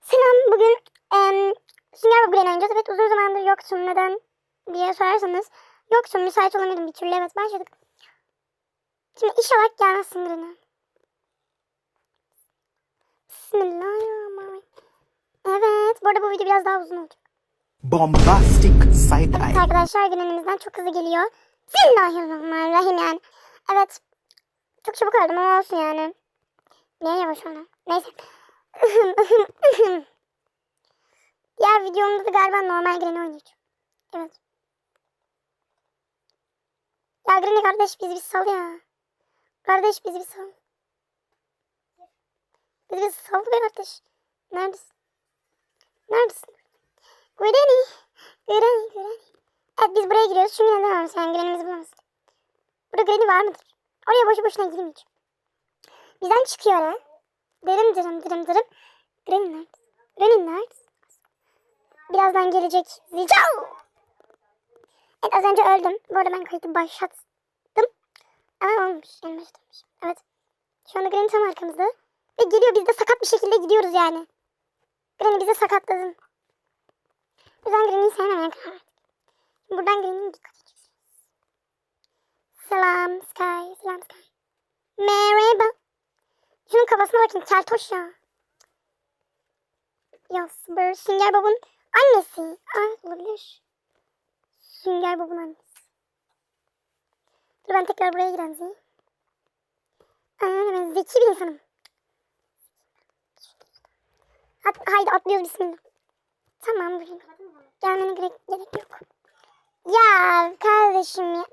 Selam bugün em, Sünger Bob Granny oynayacağız. Evet uzun zamandır yoksun. Neden diye sorarsanız yoksun. Müsait olamadım bir türlü. Evet başladık. Şimdi inşallah gelmezsin Granny. Bismillahirrahmanirrahim. Evet. Bu arada bu video biraz daha uzun olacak. bombastic side Evet eye. arkadaşlar günümüzden çok hızlı geliyor. Bismillahirrahmanirrahim yani. Evet. Çok çabuk öldüm ama olsun yani. Niye yavaş oldu? Neyse. Diğer videomda da galiba normal Granny oynayacağım. Evet. Ya Granny kardeş bizi bir sal ya. Kardeş bizi bir sal. Bizi bir sal be kardeş. Neredesin? Neredesin? Granny. Granny, Granny. Evet biz buraya giriyoruz çünkü neden olmasın yani Granny'mizi bulamazsın. Burada Granny var mıdır? Oraya boşu boşuna girmeyeceğim. Bizden çıkıyor ha. Dırım dırım dırım dırım. Granny nerede? Granny nerede? Birazdan gelecek. Zicao! Evet az önce öldüm. Bu arada ben kayıtı başlattım. Ama olmuş. Yani başlatmış. Evet. Şu anda Granny tam arkamızda. Ve geliyor biz de sakat bir şekilde gidiyoruz yani. Granny bizi sakatladın. O yüzden Granny'yi sevmemeye karar verdik. Buradan Granny'nin dikkat edeceğiz. Selam Sky. Selam Sky. Merhaba. Şunun kafasına bakın keltoş ya. Ya böyle Sünger Bob'un annesi. Ay olabilir. Sünger Bob'un annesi. Dur ben tekrar buraya gireyim Zey. Aynen ben zeki bir insanım. At, haydi atlıyoruz bismillah. Tamam buraya. Gelmene gerek, gerek yok. Ya kardeşim ya.